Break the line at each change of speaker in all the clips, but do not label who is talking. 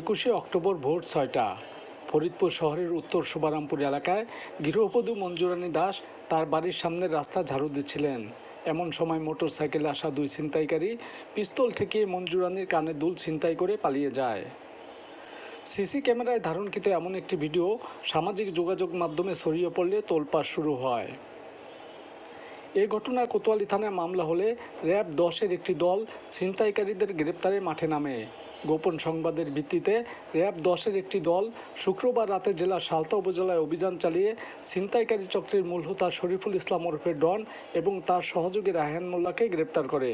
একুশে অক্টোবর ভোর ছয়টা। ফরিদপুর শহরের উত্তর শুভারামপুর এলাকায় গৃহবধূ মঞ্জুরানী দাস তার বাড়ির সামনের রাস্তা ঝাড়ু দিচ্ছিলেন। এমন সময় মোটর সাইকেলে আসা দুই ছিনতাইকারী পিস্তল ঠেকিয়ে মঞ্জুরানির কানে দুল ছিনতাই করে পালিয়ে যায়। সিসি ক্যামেরায় ধারণকৃত এমন একটি ভিডিও সামাজিক যোগাযোগ মাধ্যমে ছড়িয়ে পড়লে তোলপাড় শুরু হয়। এ ঘটনায় কোতোয়ালি থানায় মামলা হলে র্যাব দশের একটি দল ছিনতাইকারীদের গ্রেপ্তারে মাঠে নামে। গোপন সংবাদের ভিত্তিতে র্যাব দশের একটি দল শুক্রবার রাতে জেলার সালতা উপজেলায় অভিযান চালিয়ে ছিনতাইকারী চক্রের মূল হোতা শরীফুল ইসলাম ওরফে ডন এবং তার সহযোগী রায়হান মোল্লাকে গ্রেপ্তার করে।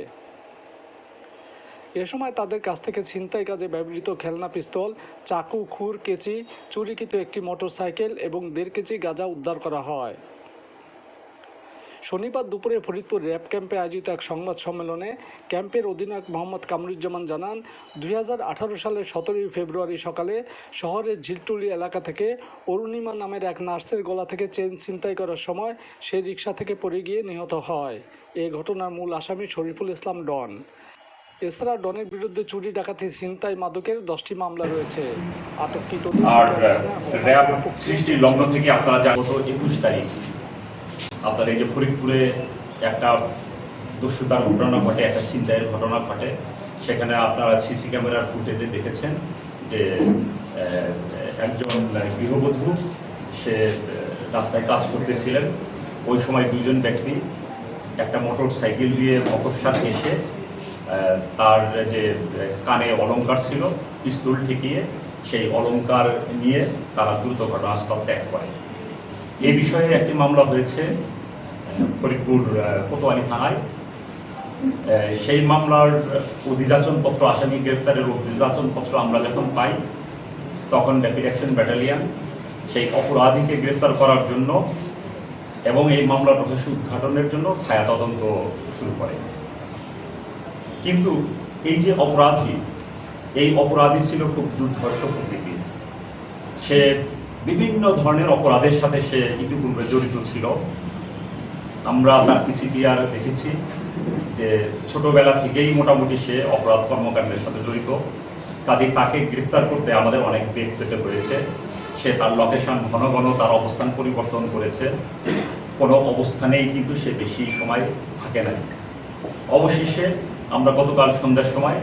এ সময় তাদের কাছ থেকে ছিনতাই কাজে ব্যবহৃত খেলনা পিস্তল, চাকু, খুর, কেচি চুরিকৃত একটি মোটরসাইকেল এবং দেড় কেজি গাঁজা উদ্ধার করা হয়। শনিবার দুপুরে ফরিদপুর র্যাব ক্যাম্পে আয়োজিত এক সংবাদ সম্মেলনে ক্যাম্পের অধিনায়ক মোহাম্মদ কামরুজ্জামান জানান দুই সালের সতেরোই ফেব্রুয়ারি সকালে শহরের ঝিলটুলি এলাকা থেকে অরুণিমা নামের এক নার্সের গলা থেকে চেন ছিনতাই করার সময় সে রিক্সা থেকে পড়ে গিয়ে নিহত হয়। এ ঘটনার মূল আসামি শরীফুল ইসলাম ডন। এছাড়া ডনের বিরুদ্ধে চুরি ডাকাতি ছিনতাই মাদকের দশটি মামলা রয়েছে। আটককৃত
আর র্যাব সৃষ্টির লগ্ন থেকে আপনারা জানেন গত একুশ তারিখ আপনার এই যে ফরিদপুরে একটা দস্যুতার ঘটনা ঘটে, একটা ছিনতাইয়ের ঘটনা ঘটে। সেখানে আপনারা সিসি ক্যামেরার ফুটেজে দেখেছেন যে একজন গৃহবধূ, সে রাস্তায় কাজ করতেছিলেন। ওই সময় দুজন ব্যক্তি একটা মোটর সাইকেল দিয়ে মকরসাদ এসে তার যে কানে অলংকার ছিল, পিস্তল ঠেকিয়ে, সেই অলংকার নিয়ে তারা দ্রুত ঘটনাস্থল ত্যাগ করে। এই বিষয়ে একটি মামলা হয়েছে ফরিদপুর কোতোয়ালি থানায়। সেই মামলার অধিযাচনপত্র আসামি গ্রেপ্তারের অধিযাচনপত্র আমরা যখন পাই, তখন র্যাপিড অ্যাকশন ব্যাটালিয়ান সেই অপরাধীকে গ্রেপ্তার করার জন্য এবং এই মামলার রহস্য উদ্ঘাটনের জন্য ছায়া তদন্ত শুরু করে। কিন্তু এই যে অপরাধী, এই অপরাধী ছিল খুব দুর্ধর্ষ প্রকৃতির সে বিভিন্ন ধরনের অপরাধের সাথে সে ইতিপূর্বে জড়িত ছিল। আমরা তার পিসিপিআর দেখেছি যে ছোটবেলা থেকেই মোটামুটি সে অপরাধ কর্মকাণ্ডের সাথে জড়িত। কাজে তাকে গ্রেপ্তার করতে আমাদের অনেক বেগ পেতে হয়েছে। সে তার লোকেশন ঘন ঘন তার অবস্থান পরিবর্তন করেছে। কোনো অবস্থানেই কিন্তু সে বেশি সময় থাকে না অবশেষে আমরা গতকাল সন্ধ্যার সময়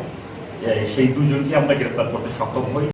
সেই দুজনকে আমরা গ্রেপ্তার করতে সক্ষম হই।